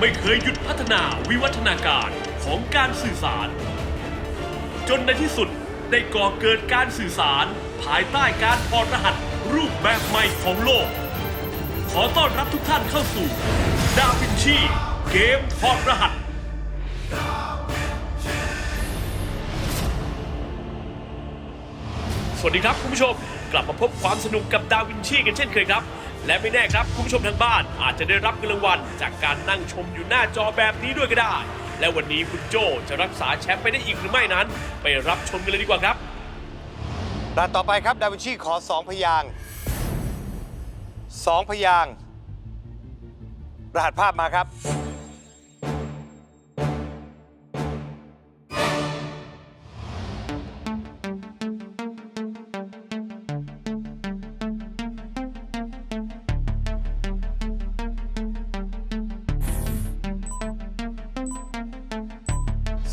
ไม่เคยหยุดพัฒนาวิวัฒนาการของการสื่อสาร จนในที่สุดได้ก่อเกิดการสื่อสาร ภายใต้การถอดรหัสรูปแบบใหม่ของโลก ขอต้อนรับทุกท่านเข้าสู่ ดาวินชีเกมถอดรหัสสวัสดีครับคุณผู้ชม กลับมาพบความสนุกกับดาวินชีกันเช่นเคยครับ และไม่แน่ครับคุณผู้ชมทางบ้านอาจจะได้รับเงินรางวัลจากการนั่งชมอยู่หน้าจอแบบนี้ด้วยก็ได้ และวันนี้คุณโจจะรักษาแชมป์ไปได้อีกหรือไม่นั้น ไปรับชมกันเลยดีกว่าครับด่านต่อไปครับ ดาวินชีขอสองพยางค์สองพยางรหัสภาพมาครับ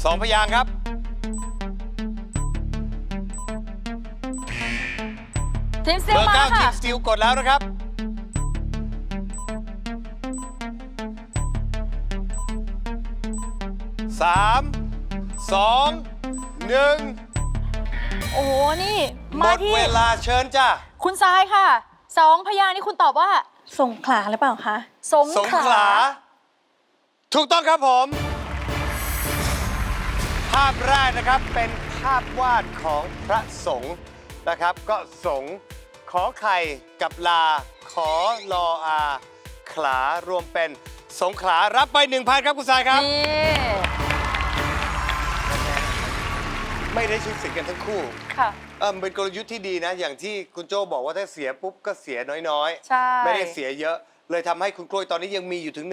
สองพยางค์ครับ ทีมสติเบลอร์มาเก้าทีค่ะ มสตีลกดแล้วนะครับ สาม สอง หนึ่ง โอ้โห นี่ หมมาดที่ เวลาเชิญจ้า คุณทรายค่ะ สองพยางค์นี่คุณตอบว่าสงขลาหรือเปล่าคะ สงสงขขลา ลา ถูกต้องครับผม ภาพแรกนะครับเป็นภาพวาดของพระสงฆ์นะครับ ก็สงฆ์ขอไข่กับลา ขอลออาขลารวมเป็นสงขลารับไป1,000ครับคุณสายครับ นี่ไม่ได้ใช้สิทธิ์กันทั้งคู่ค่ะ เออมันเป็นกลยุทธ์ที่ดีนะ อย่างที่คุณโจบอกว่าถ้าเสียปุ๊บก็เสียน้อยใช่ ไม่ได้เสียเยอะ เลยทำให้คุณกล้วยตอนนี้ยังมีอยู่ถึง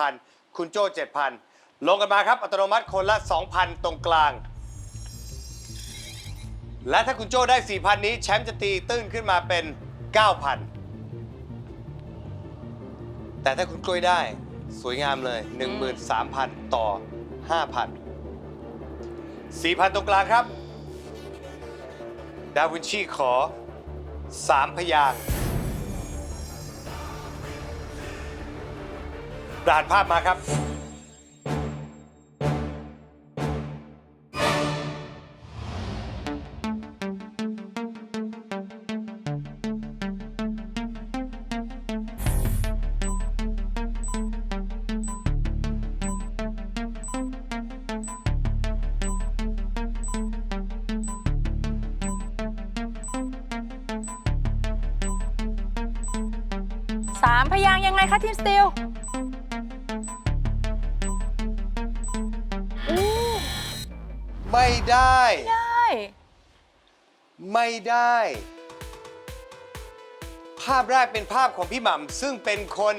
11,000 คุณโจ7,000 ลงกันมาครับ อัตโนมัติคนละ 2,000 ตรงกลาง และถ้าคุณโจ้ได้ 4,000 นี้แชมป์จะตีตื้นขึ้นมาเป็น 9,000 แต่ถ้าคุณกล้วยได้สวยงามเลย 13,000 ต่อ 5,000 4,000 ตรงกลางครับ ดาวินชีขอ 3 พยางค์รหัสภาพมาครับามพยางค์ยังไงคะทีมสติลอู้ไม่ได้ ได้ ไม่ได้ ภาพแรกเป็นภาพของพี่หม่ำซึ่งเป็นคน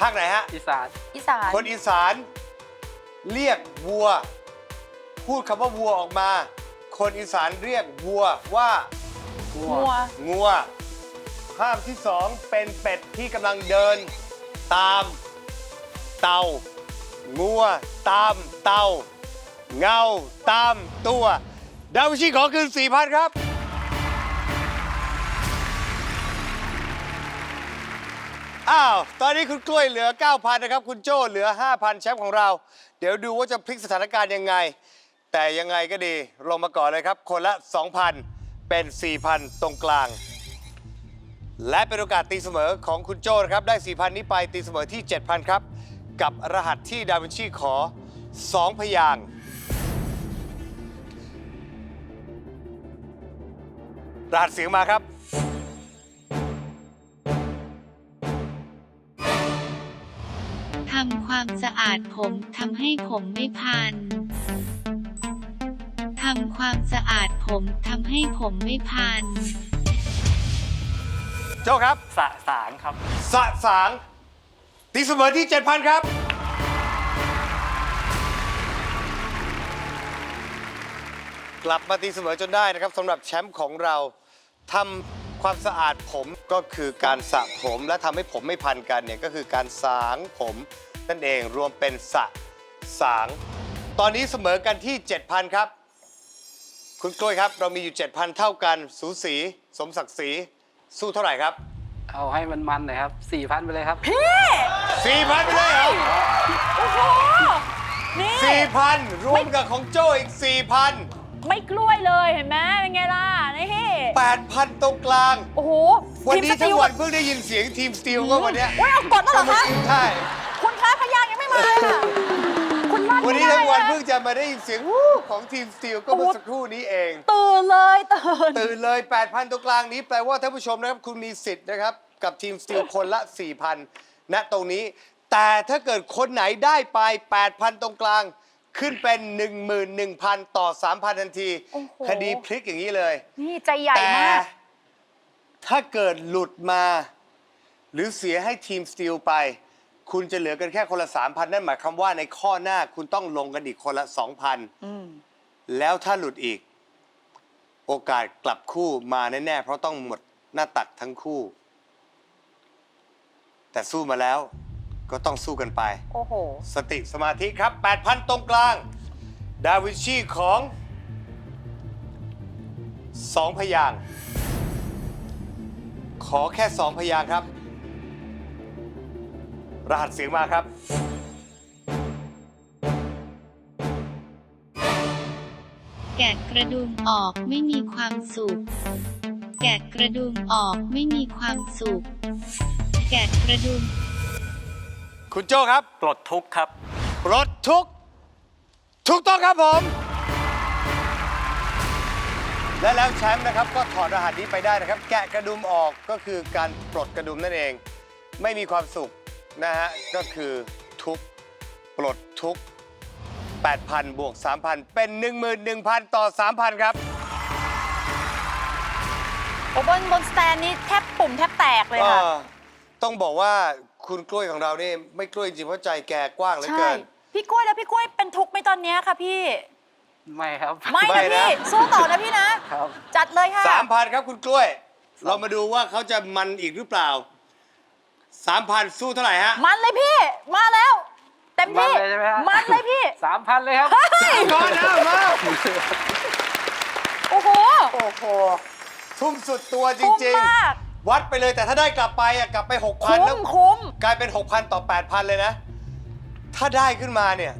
ภาคไหนฮะ อีสานอีสานคนอีสาน เรียกวัว พูดคำว่าวัวออกมา คนอีสานเรียกวัวว่า งัวงัวภาพที่สองเป็นเป็ดที่กำลังเดิน ตาม เต่างัวตามเต่าเงาตามตัว ดาวิชีขอคืน4,000ครับ อ้าว ตอนนี้คุณกล้วยเหลือ 9,000 นะครับ คุณโจ้เหลือ 5,000 แชมป์ของเรา เดี๋ยวดูว่าจะพลิกสถานการณ์ยังไง แต่ยังไงก็ดี ลงมาก่อนเลยครับ คนละ 2,000 เป็น 4,000 ตรงกลาง และเป็นโอกาสตีเสมอของคุณโจ้นะครับได้ 4,000 นี้ไปตีเสมอที่ 7,000 ครับ กับรหัสที่ดาวินชีขอ 2 พยางค์รหัสเสียงมาครับ ทำความสะอาดผมทำให้ผมไม่พัน ทำความสะอาดผมทำให้ผมไม่พัน โจครับสะสางครับ สะสางตีเสมอที่ 7,000 ครับ กลับมาตีเสมอจนได้นะครับสำหรับแชมป์ของเราทำความสะอาดผมก็คือการสระผมและทำให้ผมไม่พันกันเนี่ยก็คือการสางผมนั่นเองรวมเป็นสะสาง ตอนนี้เสมอกันที่ 7,000 ครับ คุณกล้วยครับ เรามีอยู่ 7,000 เท่ากันสูสี สมศักดิ์ศรี สู้เท่าไหร่ครับเอาให้มันมันๆหน่อยครับสี่พันไปเลยครับ4,000ไปเลยเหรอโอ้โหนี่4,000รวมกับของโจ้อีก4,000ไม่กล้วยเลยเห็นไหมเป็นไงล่ะนี่8,000ตรงกลาง โอ้โหวันทีมนี้สติทั้งลวันเพิ่งได้ยินเสียงทีมสตีลก็วันเนี้ยโอ้ยเอากดแล้วเหรอคะใช่คุณคะพยางค์ยังไม่มาเลยอะคุณลั่น วันไม่นี้ได้ทั้งวันนะเพิ่งจะมาได้ยินเสียงวู้ของทีมสตีลก็เมื่อสักครู่นี้เอง ตื่นเลยตื่น ตื่นเลย 8,000ตรงกลางนี้แปลว่าท่านผู้ชมนะครับ คุณมีสิทธิ์นะครับ กับทีมสตีลคนละ 4,000ณตรงนี้ แต่ถ้าเกิดคนไหนได้ไป 8,000 ตรงกลาง ขึ้นเป็น 11,000 ต่อ 3,000 ทันที โอ้โห คดีพลิกอย่างนี้เลย นี่ใจใหญ่แต่มาก ถ้าเกิดหลุดมา หรือเสียให้ทีมสตีลไป คุณจะเหลือกันแค่คนละ3,000นั่นหมายความว่าในข้อหน้าคุณต้องลงกันอีกคนละ2,000แล้วถ้าหลุดอีก โอกาสกลับคู่มาแน่ๆเพราะต้องหมดหน้าตักทั้งคู่ แต่สู้มาแล้วก็ต้องสู้กันไป โอ้โห สติสมาธิครับ 8,000 ตรงกลาง ดาวินชีของ2พยางค์ขอแค่2พยางค์ครับ รหัสเสียงมาครับ แกะกระดุมออกไม่มีความสุข แกะกระดุมออกไม่มีความสุข แกะกระดุม คุณโจ้ครับปลดทุกข์ครับ ปลดทุกข์ถูกต้องครับผม และแล้วแชมป์นะครับก็ถอดรหัสนี้ไปได้นะครับ แกะกระดุมออกก็คือการปลดกระดุมนั่นเอง ไม่มีความสุข นะฮะ ก็คือทุกข์ปลดทุกข์ 8,000 บวก 3,000 เป็น 11,000 ต่อ 3,000 ครับ โอ้บนบนสแตนนี้แทบปุ่มแทบแตกเลยค่ะเออต้องบอกว่าคุณกล้วยของเรานี่ไม่กล้วยจริงเพราะใจแกกว้างเหลือใช่ เกิน พี่กล้วยแล้วพี่กล้วยเป็นทุกข์ไหมตอนเนี้ยค่ะพี่ ไม่ครับ ไม่ไม่นะนะ พี่ สู้ต่อนะพี่นะ ครับ จัดเลยค่ะ 3,000 ครับคุณกล้วย เรามาดูว่าเขาจะมันอีกหรือเปล่า 3,000สู้เท่าไหร่ฮะมันเลยพี่ มาแล้ว เต็มมันที่เลยใช่ไหมฮะ มันเลยพี่ สามพันเลยครับ เฮ้ย ก่อนนะมาโอ้โหโอ้โห ทุ่มสุดตัวจคุ้มริง มาก ๆ วัดไปเลยแต่ถ้าได้กลับไปอะกลับไป6,000คุ้แล้วมคุ้ม กลายเป็น 6,000 ต่อ 8,000 เลยนะ ถ้าได้ขึ้นมาเนี่ย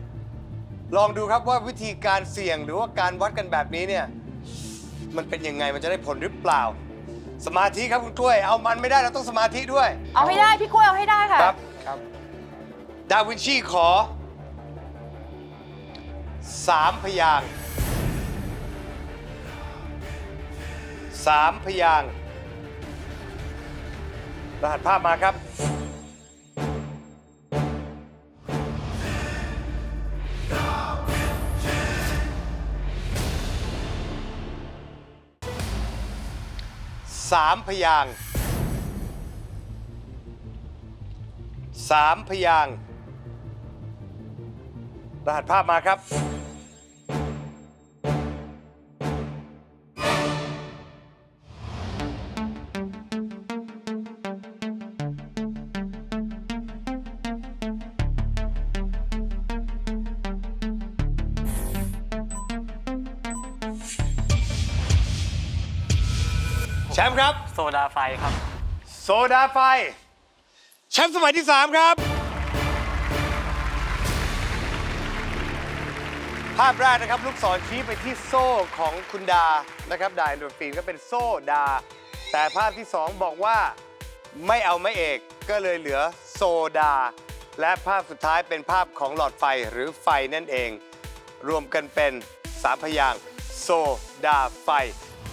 ลองดูครับว่าวิธีการเสี่ยงหรือว่าการวัดกันแบบนี้เนี่ย มันเป็นยังไงมันจะได้ผลหรือเปล่า สมาธิครับคุณกล้วย เอามันไม่ได้เราต้องสมาธิด้วย เอาให้ได้พี่กล้วยเอาให้ได้ค่ะ ครับครับ ดาวินชีขอสามพยางค์สามพยางค์รหัสภาพมาครับ สามพยางค์สามพยางค์รหัสภาพมาครับ แชมป์ครับ โซดาไฟครับ โซดาไฟ แชมป์สมัยที่ 3 ครับ ภาพแรกนะครับ ลูกศรชี้ไปที่โซ่ของคุณดานะครับ ดาเอนโดรฟินก็เป็นโซ่ดา แต่ภาพที่ 2 บอกว่าไม่เอาไม่เอกก็เลยเหลือโซดา และภาพสุดท้ายเป็นภาพของหลอดไฟหรือไฟนั่นเอง รวมกันเป็นสามพยางค์โซดาไฟ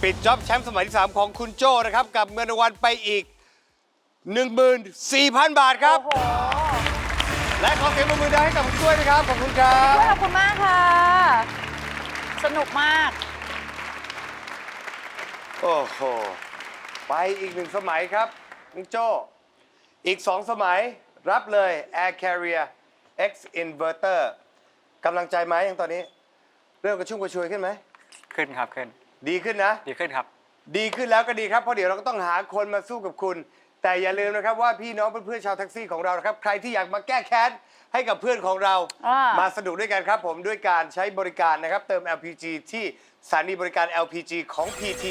ปิดจ็อบแชมป์สมัยที่ 3 ของคุณโจ้นะครับ กับเงินรางวัลไปอีก 14,000 บาทครับ โอ้โหและขอเสียงปรบมือดังให้กับคุณกล้วยนะครับ ขอบคุณครัพี่กล้วยบขอบคุณมากค่ะ สนุกมาก โอ้โห ไปอีกหนึ่งสมัยครับนุงโจ้ อีกสองสมัยรับเลย Air Carrier X Inverter กำลังใจไหมยังตอนนี้ เริ่มกระชุ่มกระชวยขึ้นไหม ขึ้นขึ้นครับขึ้น ดีขึ้นนะ ดีขึ้นครับ ดีขึ้นแล้วก็ดีครับเพราะเดี๋ยวเราก็ต้องหาคนมาสู้กับคุณ แต่อย่าลืมนะครับว่าพี่น้องเพื่อนๆชาวแท็กซี่ของเรานะครับใครที่อยากมาแก้แค้นให้กับเพื่อนของเรา อ่าม มาสนุกด้วยกันครับผมด้วยการใช้บริการนะครับเติม LPG ที่สถานีบริการ LPG ของ PT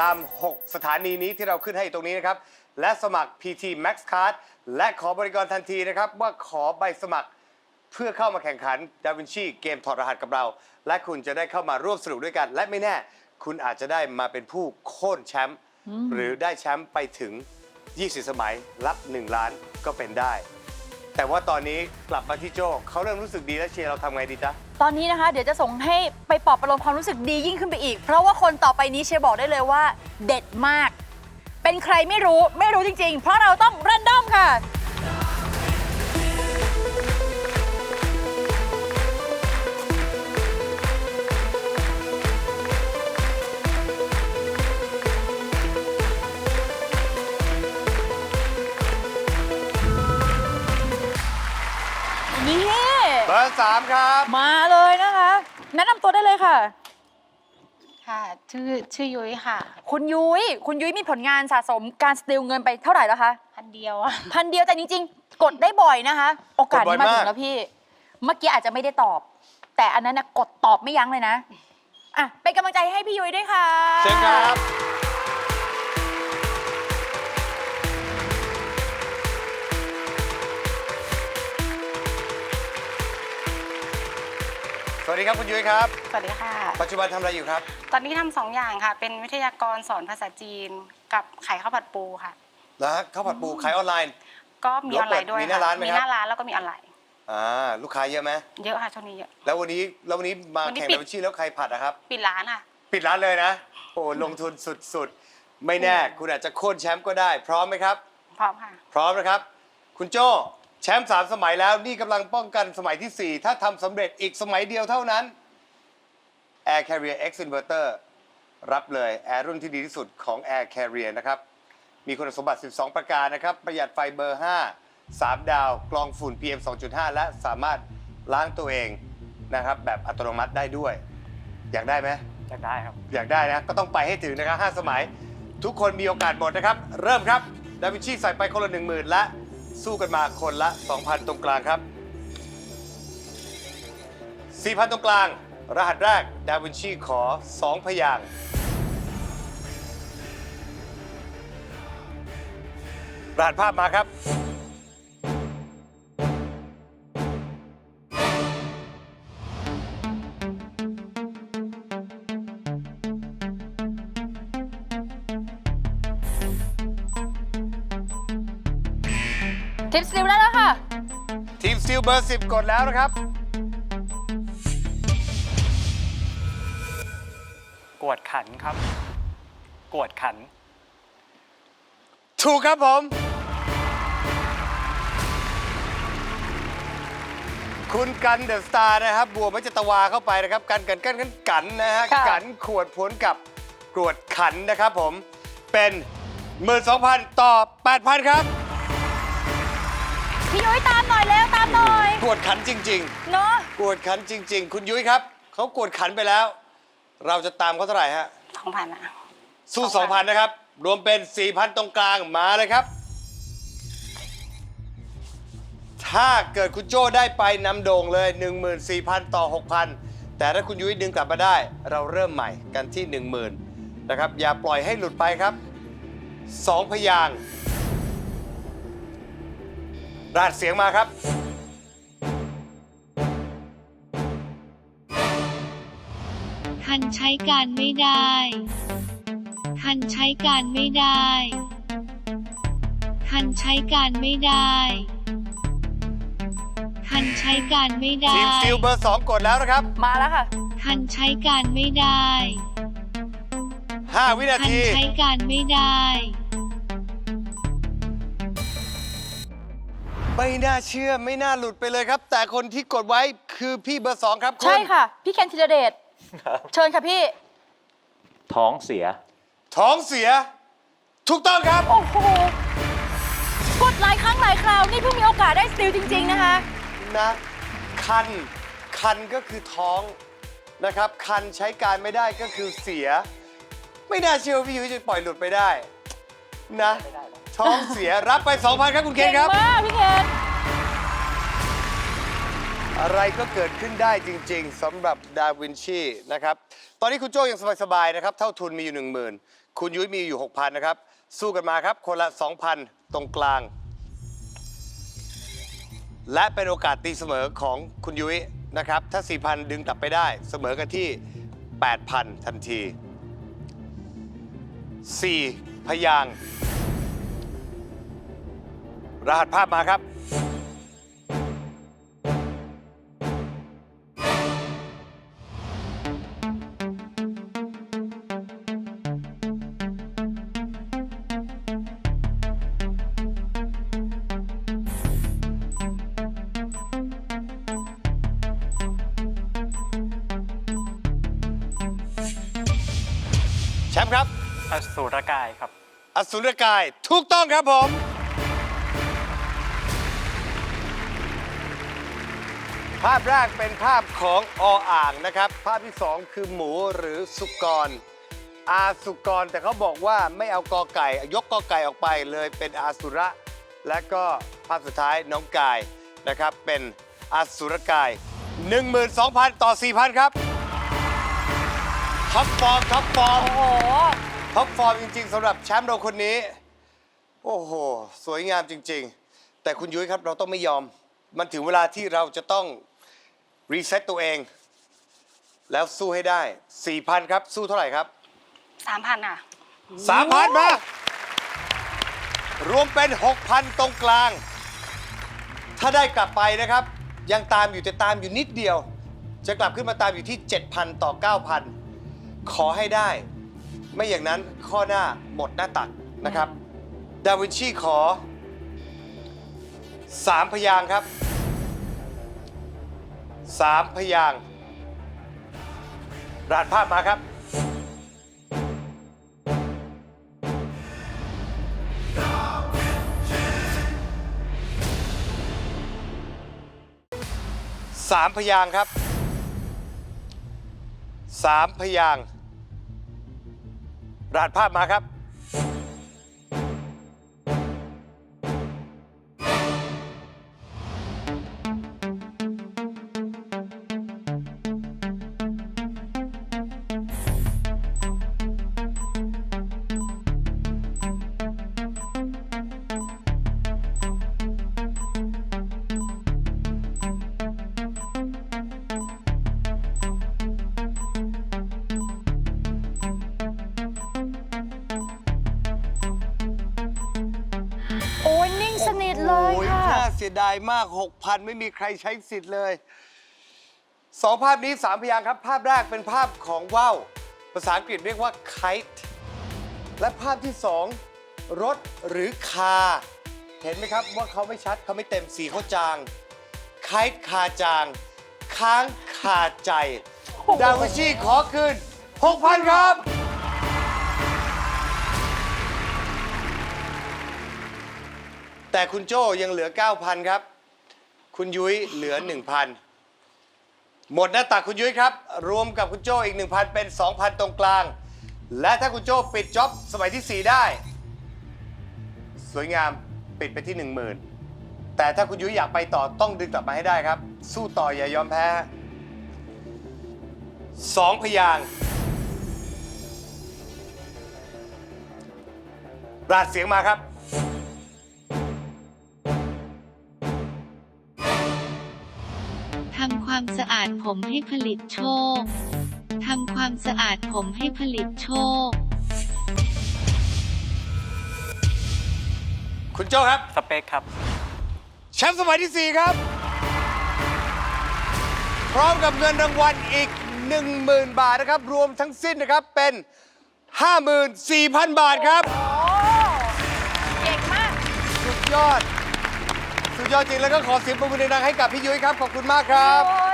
ตาม 6 สถานีนี้ที่เราขึ้นให้ตรงนี้นะครับ และสมัคร PT Max Card และขอบริการทันทีนะครับ ว่าขอใบสมัคร เพื่อเข้ามาแข่งขันดาวินชีเกมถอดรหัสกับเรา และคุณจะได้เข้ามาร่วมสนุกด้วยกัน และไม่แน่ คุณอาจจะได้มาเป็นผู้โค่นแชมป์หรือได้แชมป์ไปถึง 20 สมัยรับ 1 ล้านก็เป็นได้ แต่ว่าตอนนี้กลับมาที่โจเขาเริ่มรู้สึกดีแล้วเชียร์เราทำไงดีจ๊ะ ตอนนี้นะคะ เดี๋ยวจะส่งให้ไปปลอบประโลมความรู้สึกดียิ่งขึ้นไปอีก เพราะว่าคนต่อไปนี้เชียร์บอกได้เลยว่า เด็ดมาก เป็นใครไม่รู้ไม่รู้จริง ๆ เพราะเราต้อง r รนดอมค่ะ 3 ครับ มาเลยนะคะ แนะนำตัวได้เลยค่ะ ค่ะ ชื่อชื่อยุ้ยค่ะ คุณยุ้ย คุณยุ้ยมีผลงานสะสมการสติลเงินไปเท่าไหร่แล้วคะ พันเดียวอะพันเดียวแต่จริงๆ กดได้บ่อยนะคะ โอกาสนี้มาถึงแล้วพี่ เมื่อกี้อาจจะไม่ได้ตอบ แต่อันนั้นนะกดตอบไม่ยั้งเลยนะ อะ เป็นกำลังใจให้พี่ยุ้ยด้วยค่ะ เชิญครับ ดีครับคุณยุ้ยครับ สวัสดีค่ะ ปัจจุบันทำอะไรอยู่ครับ ตอนนี้ทำสองอย่างค่ะ เป็นวิทยากรสอนภาษาจีนกับขายข้าวผัดปูค่ะนะข้าวผัดปูขายออนไลน์ ก็มีออนไลน์ด้วยมีหน้าค่ะร้านไหมมีครับหน้าร้านแล้วก็มีออนไลน์ อ่าลูกค้าเยอะไหมเยอะค่ะช่วงนี้เยอะ แล้ววันนี้แล้ววันนี้มาวันนี้แข่งปิด ดับเบิลชีแล้วใครผัดนะครับ ปิดร้านค่ะ ปิดร้านเลยนะ โอ้ลงทุนสุดๆ ไม่แน่ คุณอาจจะโค่นแชมป์ก็ได้ พร้อมไหมครับ พร้อมค่ะ พร้อมนะครับ คุณโจ้ แชมป์สามสมัยแล้วนี่กำลังป้องกันสมัยทีสี่ 4 ถ้าทำสำเร็จอีกสมัยเดียวเท่านั้น Air Carrier X Inverter รับเลยแอร์รุ่นที่ดีที่สุดของ Air Carrier นะครับ มีคุณสมบัติ 12 ประการนะครับ ประหยัดไฟเบอร์ 5 3 ดาว กรองฝุ่น PM 2.5 และสามารถล้างตัวเองนะครับ แบบอัตโนมัติได้ด้วย อยากได้ไหม จะได้ครับ อยากได้นะ ก็ต้องไปให้ถึงนะครับ 5 สมัย ทุกคนมีโอกาสหมดนะครับ เริ่มครับ ดาวินชีใส่ไปคนละ1 0,000และ สู้กันมาคนละ 2,000 ตรงกลางครับ 4,000 ตรงกลาง รหัสแรก ดาวินชีขอ 2 พยางค์รหัสภาพมาครับ ทีมสตีลเบอร์ 10 กดแล้วนะครับ กวดขันครับ กวดขัน ถูกครับผม คุณกันเดอะสตาร์นะครับ บัวมัจจตวาเข้าไปนะครับ กันกันกันกันกันนะฮะ ค่ะ กันขวดผลกับกรวดขันนะครับผม เป็น 12,000 ต่อ 8,000 ครับ พี่ยุ้ยตามหน่อยเร็ วตามหน่อยกวดขันจริง เนาะๆ กวดขันจริง ๆ คุณยุ้ยครับเขากวดขันไปแล้ว เราจะตามเขาเท่าไหร่ฮะ สองพันอะสู้2,000 2,000 นะครับ รวมเป็น 4,000 ตรงกลางมาเลยครับ ถ้าเกิดคุณโจ้ได้ไปนำโด่งเลย 14,000 ต่อ 6,000 แต่ถ้าคุณยุ้ยดึงกลับมาได้ เราเริ่มใหม่กันที่ 10,000 นะครับ อย่าปล่อยให้หลุดไปครับ 2 พยางค์รหัสเสียงมาครับ การไม่ได้ คันใช้การไม่ได้ คันใช้การไม่ได้ คันใช้การไม่ได้ ทีมสตีลเบอร์2กดแล้วนะครับ มาแล้วค่ะ คันใช้การไม่ได้ 5 วินาคันที ใช้การไม่ได้ ไม่น่าเชื่อไม่น่าหลุดไปเลยครับ แต่คนที่กดไว้คือพี่เบอร์2ครับณ ใช่ค่ะ พี่เคนธีรเดช เชิญค่ะพี่ ท้องเสีย ท้องเสีย ถูกต้องครับ โอ้โห กดหลายครั้งหลายคราว นี่เพิ่งมีโอกาสได้สติลจริง ๆ นะคะ นะคัน คันก็คือท้องนะครับ คันใช้การไม่ได้ก็คือเสีย ไม่น่าเชื่อว่าพี่ยุ้ยจะปล่อยหลุดไปได้ นะ ท้องเสียรับไป 2,000 ครับคุณเคนครับมากพี่เคน อะไรก็เกิดขึ้นได้จริง ๆสำหรับดาวินชีนะครับ ตอนนี้คุณโจ้ยังสบายๆนะครับ เท่าทุนมีอยู่ 10,000 คุณยุ้ยมีอยู่ 6,000 นะครับ สู้กันมาครับ คนละ 2,000 ตรงกลาง และเป็นโอกาสตีเสมอของคุณยุ้ยนะครับ ถ้า 4,000 ดึงกลับไปได้ เสมอกันที่ 8,000 ทันที 4 พยาง รหัสภาพมาครับ สุรกาย ถูกต้องครับผม ภาพแรกเป็นภาพของออ่างนะครับ ภาพที่สองคือหมูหรือสุกร อาสุกรแต่เขาบอกว่าไม่เอากอไก่ ยกกอไก่ออกไปเลยเป็นอาสุระ และก็ภาพสุดท้ายน้องกายนะครับเป็นอาสุรกาย 12,000 ต่อ 4,000 ครับท็อปฟอร์มท็อปฟอร์ม โอ้โห ท็อปฟอร์มจริง ๆสำหรับแชมป์เราคนนี้ โอ้โห สวยงามจริง ๆ แต่คุณยุ้ยครับเราต้องไม่ยอม มันถึงเวลาที่เราจะต้องรีเซ็ตตัวเอง แล้วสู้ให้ได้ 4,000 ครับ สู้เท่าไหร่ครับ3,000ค่ะ 3,000 มา รวมเป็น 6,000 ตรงกลาง ถ้าได้กลับไปนะครับ ยังตามอยู่แต่ตามอยู่นิดเดียว จะกลับขึ้นมาตามอยู่ที่ 7,000 ต่อ 9,000 ขอให้ได้ ไม่อย่างนั้นข้อหน้าหมดหน้าตักนะครับ ดาวินชีขอ3พยางค์ครับ3พยางค์รหัสภาพมาครับ สามพยางค์ครับ สามพยางค์ รหัสภาพมาครับ สียดายมาก 6,000 ไม่มีใครใช้สิทธิ์เลยสองภาพนี้สามพยางค์ครับ ภาพแรกเป็นภาพของว่าวภาษาอังกฤษเรียกว่า kite และภาพที่สองรถหรือคา เห็นไหมครับว่าเขาไม่ชัดเขาไม่เต็มสีเขาจาง kite คาจาง ค้างคาใจ ดาวินชีขอคืน 6,000 ครับ แต่คุณโจ้ยังเหลือ 9,000 ครับ คุณยุ้ยเหลือ 1,000 หมดหน้าตักคุณยุ้ยครับ รวมกับคุณโจ้อีก 1,000 เป็น 2,000 ตรงกลาง และถ้าคุณโจ้ปิดจ็อบสมัยที่ 4 ได้ สวยงามปิดไปที่ 10,000 แต่ถ้าคุณยุ้ยอยากไปต่อต้องดึงกลับมาให้ได้ครับ สู้ต่ออย่ายอมแพ้สองพยางค์ราดเสียงมาครับ ความสะอาดผมให้ผลิตโชค ทำความสะอาดผมให้ผลิตโชค คุณโจ้ครับ สเปคครับ แชมป์สมัยที่ 4 ครับ พร้อมกับเงินรางวัลอีก 10,000 บาทนะครับ รวมทั้งสิ้นนะครับเป็น 54,000 บาทครับโอ้เก่งมาก สุดยอด สุดยอดจริงแล้วก็ขอเสียงปรบมือดังๆให้กับพี่ยุ้ยครับ ขอบคุณมากครับ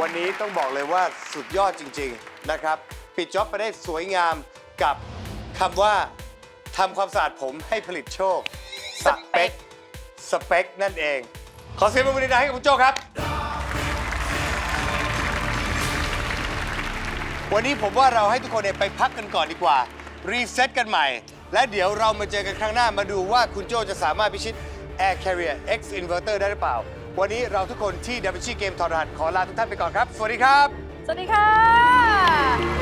วันนี้ต้องบอกเลยว่าสุดยอดจริง ๆนะครับ ปิดจ็อบไปได้สวยงามกับคำว่าทำความสะอาดผมให้ผลิตโชค สเปกสเปค นั่นเอง ขอเสียงปรบมือดังให้กับคุณโจครับ วันนี้ผมว่าเราให้ทุกคนไปพักกันก่อนดีกว่า รีเซ็ตกันใหม่ และเดี๋ยวเรามาเจอกันครั้งหน้ามาดูว่าคุณโจจะสามารถพิชิต Air Carrier X Inverter ได้หรือเปล่า วันนี้เราทุกคนที่ดับเบิลชีเกมทอร์หัสขอลาทุกท่านไปก่อนครับ สวัสดีครับ สวัสดีค่ะ